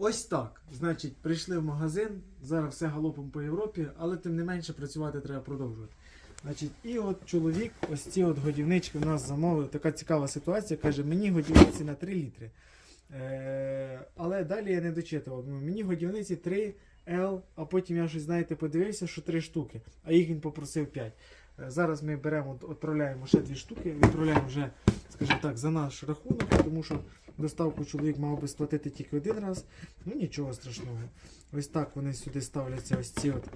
Ось так. Значить, прийшли в магазин, зараз все галопом по Європі, але тим не менше працювати треба продовжувати. Значить, і от чоловік, ось ці от годівнички в нас замовив. Така цікава ситуація. Каже, мені годівниці на 3 літри. Е, але далі я не дочитував. Ну, Мені годівниці 3 L, а потім я щось, знаєте, подивився, що 3 штуки, а їх він попросив 5. Е, Зараз ми беремо, відправляємо ще 2 штуки, відправляємо вже, скажімо так, за наш рахунок, тому що доставку чоловік мав би сплатити тільки один раз. Ну нічого страшного. Ось так вони сюди ставляться ось ці от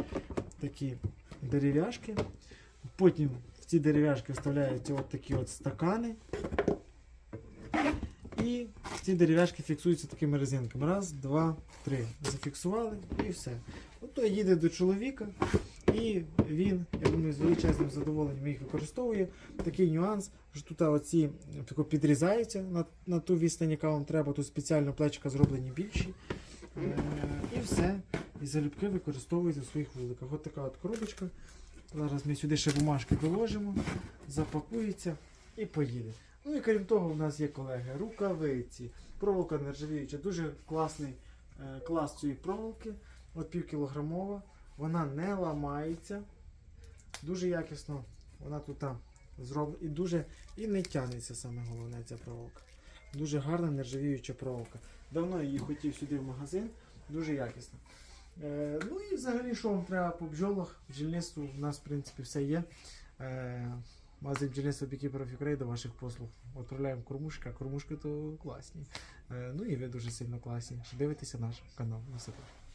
такі дерев'яшки. Потім в ці дерев'яшки вставляються от такі от стакани. І ці дерев'яшки фіксуються такими резинками. Раз, два, три. Зафіксували і все. Ото їде до чоловіка, і він, я думаю, з величезним задоволенням їх використовує. Такий нюанс, що тут оці тако підрізаються на, на ту відстань, яка вам треба. Тут спеціально плечика зроблені більші. Е, і все. І залюбки використовують у своїх вуликах. От така от коробочка. Зараз ми сюди ще бумажки доложимо, запакується і поїде. Ну і крім того, у нас є колеги, рукавиці, проволока нержавіюча, дуже класний е, клас цієї проволоки, от півкілограмова, вона не ламається, дуже якісно вона тут зроблена і дуже і не тягнеться саме головне ця проволока. Дуже гарна нержавіюча проволока. Давно її хотів сюди в магазин, дуже якісна. Е, ну і взагалі, що вам треба по бджолах, бджільництву у нас в принципі все є. Е, Магазин бджільництва of Ukraine до ваших послуг. Відправляємо кормушки, а кормушки то класні. Е, ну і ви дуже сильно класні. Дивитеся наш канал. На все добре.